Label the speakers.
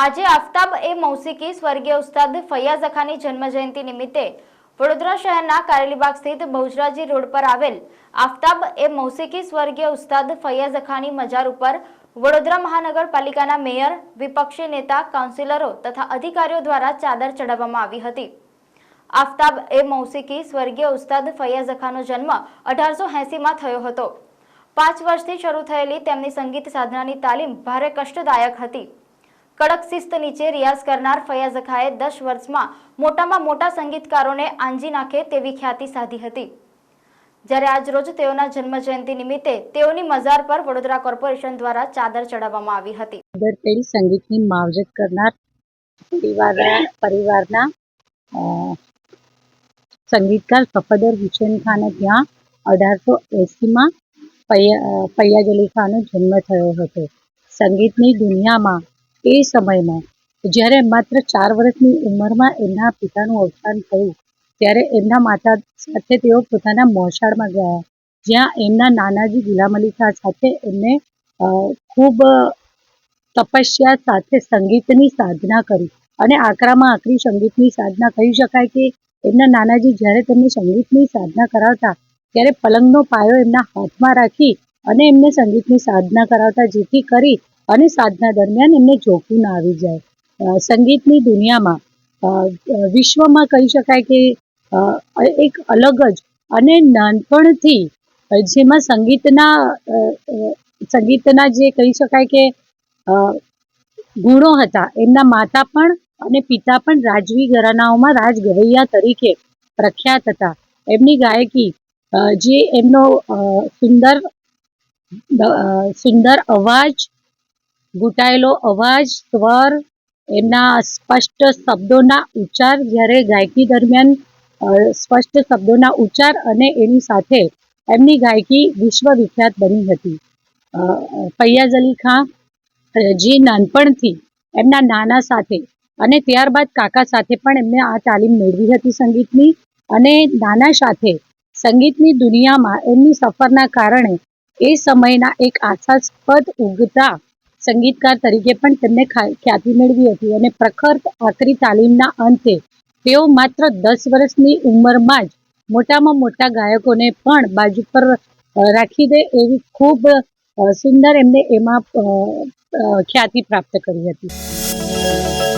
Speaker 1: આજે આફતાબ એ મૌસિકી સ્વર્ગીય ઉસ્તાદ ફૈયાઝ અખાની જન્મજયંતિ નિમિત્તે વડોદરા શહેરના કારેલીબાગ સ્થિત બહુજરાજી રોડ પર આવેલ આફતાબ એ મૌસિકી સ્વર્ગીય ઉસ્તાદ ફૈયાઝ અખાની મજાર ઉપર વડોદરા મહાનગરપાલિકાના મેયર, વિપક્ષી નેતા, કાઉન્સિલરો તથા અધિકારીઓ દ્વારા ચાદર ચડાવવામાં આવી હતી. આફતાબ એ મૌસિકી સ્વર્ગીય ઉસ્તાદ ફૈયાઝ અખાનો જન્મ અઢારસો એંસીમાં થયો હતો. પાંચ વર્ષથી શરૂ થયેલી તેમની સંગીત સાધનાની તાલીમ ભારે કષ્ટદાયક હતી. કડક શિસ્ત નીચે રિયાઝ કરનાર ફૈયાઝ ખાએ દસ વર્ષમાં મોટામાં મોટા સંગીતકારોને આંજી નાખે તેવી ખ્યાતિ સાધી હતી. જ્યારે આજરોજ તેઓના જન્મજયંતિ નિમિત્તે તેઓની મજાર પર વડોદરા કોર્પોરેશન દ્વારા ચાદર ચડાવવામાં આવી હતી.
Speaker 2: સંગીતની માવજત કરનાર પરિવારના સંગીતકાર સફદર હુસેન ખાને ત્યાં અઢારસો એંસીમાં ફૈયાજ અલી ખાનનો જન્મ થયો હતો. સંગીતની દુનિયામાં એ સમયમાં જ્યારે માત્ર ચાર વર્ષની ઉંમરમાં એમના પિતાનું અવસાન થયું, ત્યારે એમના માતા સાથે તેઓ પોતાના મોસાળમાં ગયા. જ્યાં એમના નાનાજી ગુલામ અલી ખાન સાથે એમને ખૂબ તપસ્યા સાથે સંગીતની સાધના કરી. અને આકરામાં આકરી સંગીતની સાધના કહી શકાય કે એમના નાનાજી જ્યારે તેમને સંગીતની સાધના કરાવતા, ત્યારે પલંગનો પાયો એમના હાથમાં રાખી અને એમને સંગીતની સાધના કરાવતા, જેથી કરી અને સાધના દરમિયાન એમને જોખું ના આવી જાય. સંગીતની દુનિયામાં વિશ્વમાં કહી શકાય કે એક અલગ જ અને નાનપણથી જેમાં સંગીતના સંગીતના જે કહી શકાય કે ગુણો હતા, એમના માતા પણ અને પિતા પણ રાજવી ઘરાનાઓમાં રાજ ગવૈયા તરીકે પ્રખ્યાત હતા. એમની ગાયકી જે એમનો સુંદર સુંદર અવાજ ઘૂંટાયેલો અવાજ, સ્વર એમના સ્પષ્ટ શબ્દોના ઉચ્ચાર જ્યારે ગાયકી દરમિયાન સ્પષ્ટ શબ્દોના ઉચ્ચાર અને એની સાથે એમની ગાયકી વિશ્વ વિખ્યાત બની હતી. ફૈયાઝ અલી ખાં જે નાનપણથી એમના નાના સાથે અને ત્યારબાદ કાકા સાથે પણ એમને આ તાલીમ મેળવી હતી સંગીતની અને નાના સાથે સંગીતની દુનિયામાં એમની સફરના કારણે એ સમયના એક આશાસ્પદ ઉગતા સંગીતકાર તરીકે પણ તેમને ખ્યાતિ મેળવી હતી અને પ્રખર આકરી તાલીમના અંતે તેઓ માત્ર દસ વર્ષની ઉંમરમાં જ મોટામાં મોટા ગાયકોને પણ બાજુ પર રાખી દે એવી ખૂબ સુંદર એમને એમાં ખ્યાતિ પ્રાપ્ત કરી હતી.